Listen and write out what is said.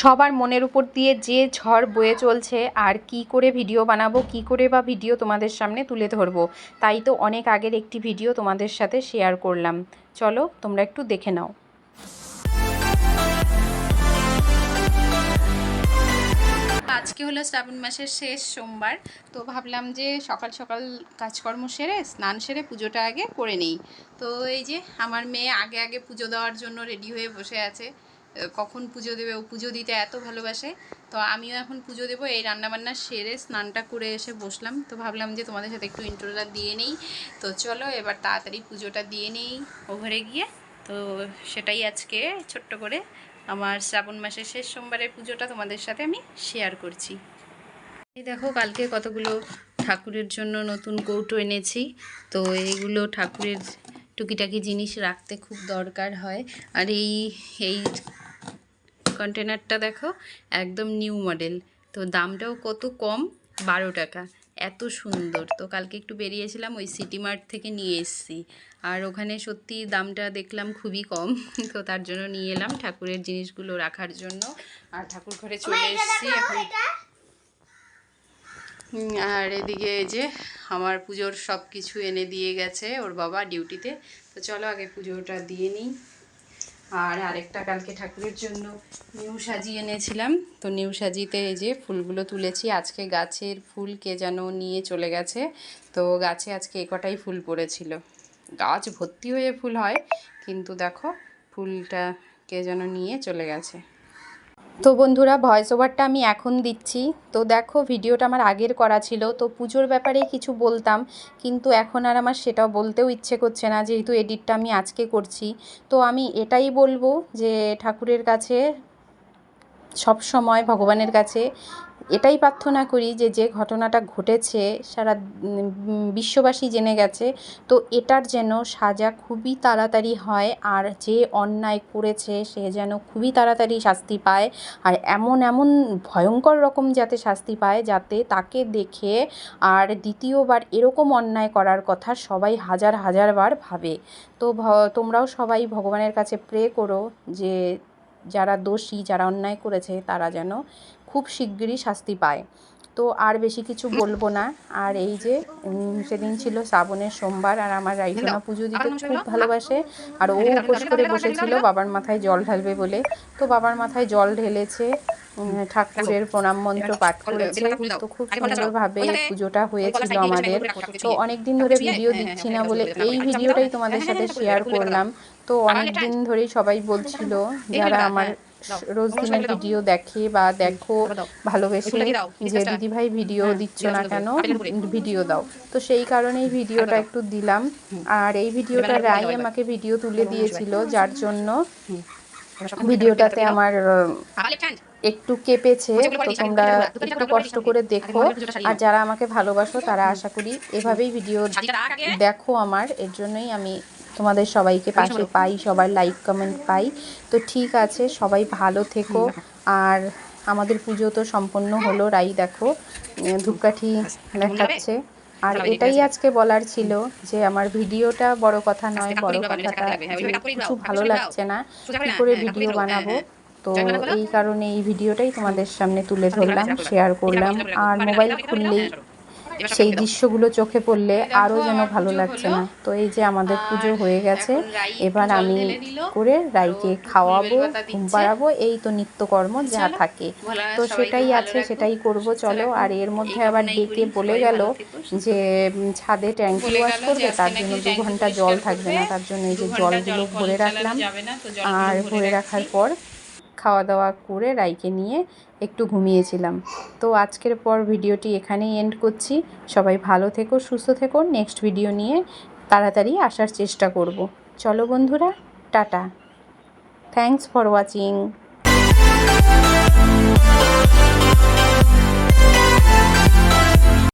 সবার মনের উপর দিয়ে যে ঝড় বয়ে চলছে আর কি করে ভিডিও বানাবো, কি করে বা ভিডিও তোমাদের সামনে তুলে ধরবো, তাই তো অনেক আগের একটি ভিডিও তোমাদের সাথে শেয়ার করলাম। চলো তোমরা একটু দেখে নাও। আজকে হলো শ্রাবণ মাসের শেষ সোমবার, তো ভাবলাম যে সকাল সকাল কাজকর্ম সেরে, স্নান সেরে পুজোটা আগে করে নিই। তো এই যে আমার মেয়ে আগে আগে পুজো দেওয়ার জন্য রেডি হয়ে বসে আছে। কখন পুজো দেবে, ও পুজো দিতে এত ভালোবাসে। তো আমিও এখন পুজো দেবো, এই রান্নাবান্না সেরে স্নানটা করে এসে বসলাম। তো ভাবলাম যে তোমাদের সাথে একটু ইন্ট্রোটা দিয়ে নেই। তো চলো এবার তাড়াতাড়ি পুজোটা দিয়ে নেই ওভারে গিয়ে। তো সেটাই আজকে ছোট্ট করে আমার শ্রাবণ মাসের শেষ সোমবারের পুজোটা তোমাদের সাথে আমি শেয়ার করছি। এই দেখো, কালকে কতগুলো ঠাকুরের জন্য নতুন কৌটো এনেছি। তো এইগুলো ঠাকুরের টুকিটাকি জিনিস রাখতে খুব দরকার হয়। আর এই এই কন্টেনারটা দেখো একদম নিউ মডেল তো দামটাও কত কম? বারো টাকা। এত সুন্দর। তো কালকে একটু বেরিয়েছিলাম ওই সিটি মার্ট থেকে নিয়ে এসেছি। আর ওখানে সত্যি দামটা দেখলাম খুবই কম। তো তার জন্য নিয়ে এলাম ঠাকুরের জিনিসগুলো রাখার জন্য। আর ঠাকুর ঘরে চলে এসেছি এখন। আর এদিকে এই যে আমার পুজোর সব কিছু এনে দিয়ে গেছে ওর বাবা ডিউটিতে। তো চলো আগে পুজোটা দিয়ে নিই। আর আরেকটা কালকে ঠাকুরের জন্য নিউ সাজিয়ে এনেছিলাম। তো নিউ সাজিতে এই যে ফুলগুলো তুলেছি, আজকে গাছের ফুল কে যেন নিয়ে চলে গেছে। তো গাছে আজকে এ কটাই ফুল পড়েছিল। গাছ ভর্তি হয়ে ফুল হয়, কিন্তু দেখো ফুলটা কে যেন নিয়ে চলে গেছে। তো বন্ধুরা ভয়েস ওভারটা আমি এখন দিচ্ছি। তো দেখো, ভিডিওটা আমার আগের করা ছিল, তো পুজোর ব্যাপারে কিছু বলতাম, কিন্তু এখন আর আমার সেটাও বলতেও ইচ্ছে করছে না, যেহেতু এডিটটা আমি আজকে করছি। তো আমি এটাই বলব যে, ঠাকুরের কাছে সব সময় ভগবানের কাছে এটাই প্রার্থনা করি যে যে ঘটনাটা ঘটেছে, সারা বিশ্ববাসী জেনে গেছে, তো এটার যেন সাজা খুবই তাড়াতাড়ি হয় আর যে অন্যায় করেছে, সে যেন খুবই তাড়াতাড়ি শাস্তি পায় আর এমন এমন ভয়ঙ্কর রকম যাতে শাস্তি পায়, যাতে তাকে দেখে আর দ্বিতীয়বার এরকম অন্যায় করার কথা সবাই হাজার হাজার বার ভাবে। তো তোমরাও সবাই ভগবানের কাছে প্রে করো যে, যারা দোষী, যারা অন্যায় করেছে, তারা যেন খুব শিগগিরই শাস্তি পায়। তো আর বেশি কিছু বলব না। আর এই যে সেদিন ছিল শ্রাবণের সোমবার আর আমার রাইসোনা পুজো দিতে খুব ভালোবাসে। আর ও উপোস করে বসেছিল বাবার মাথায় জল ঢালবে বলে। তো বাবার মাথায় জল ঢেলেছে ঠাকুরের প্রণাম মন্ত্র পাঠ করেছে। তো খুব সুন্দরভাবে পুজোটা হয়েছিল আমাদের। তো অনেক দিন ধরে ভিডিও দিচ্ছি না বলে এই ভিডিওটাই তোমাদের সাথে শেয়ার করলাম। তো অনেক দিন ধরেই সবাই বলছিল যারা আমার রোজ দিনের ভিডিও দেখে বা দেখো ভালোবেসে যে দিদি ভাই ভিডিও দিচ্ছ না কেন ভিডিও দাও। তো সেই কারণেই ভিডিওটা একটু দিলাম। আর এই ভিডিওটা রাই আমাকে ভিডিও তুলে দিয়েছিল যার জন্য ভিডিওটাতে আমার একটু কেঁপেছে। তো তোমরা একটু কষ্ট করে দেখো। আর যারা আমাকে ভালোবাসো তারা আশা করি এভাবেই ভিডিও দেখো আমার। এর জন্যই আমি তোমাদের সবাইকে পাশে পাই সবার লাইক কমেন্ট পাই তো ঠিক আছে সবাই ভালো থেকো আর আমাদের পুজো তো সম্পন্ন হলো রাই দেখো ধূপকাঠি দেখাচ্ছে আর এটাই আজকে বলার ছিল যে আমার ভিডিওটা বড় কথা নয় বড় কথাটা কিছু ভালো লাগছে না কি করে ভিডিও বানাবো তো এই কারণে এই ভিডিওটাই তোমাদের সামনে তুলে ধরলাম শেয়ার করলাম আর মোবাইল খুললেই সেই দৃশ্যগুলো চোখে পড়লে আরও যেন ভালো লাগছে না। তো এই যে আমাদের পুজো হয়ে গেছে এবার আমি করে রাইকে খাওয়াবো ঘুম পাড়াবো এই তো নিত্যকর্ম যা থাকে। তো সেটাই আছে সেটাই করব চলো। আর এর মধ্যে আবার ডেকে বলে গেল যে ছাদে ট্যাঙ্কি ওয়াশ করবে তার জন্য দু ঘণ্টা জল থাকবে না তার জন্য এই যে জলগুলো ভরে রাখলাম। আর ভরে রাখার পর খাওয়া দাওয়া করে রাইকে নিয়ে একটু ঘুমিয়েছিলাম। তো আজকের পর ভিডিওটি এখানেই এন্ড করছি। সবাই ভালো থেকো, সুস্থ থেকো। নেক্সট ভিডিও নিয়ে তাড়াতাড়ি আসার চেষ্টা করব। চলো বন্ধুরা, টাটা। Thanks for watching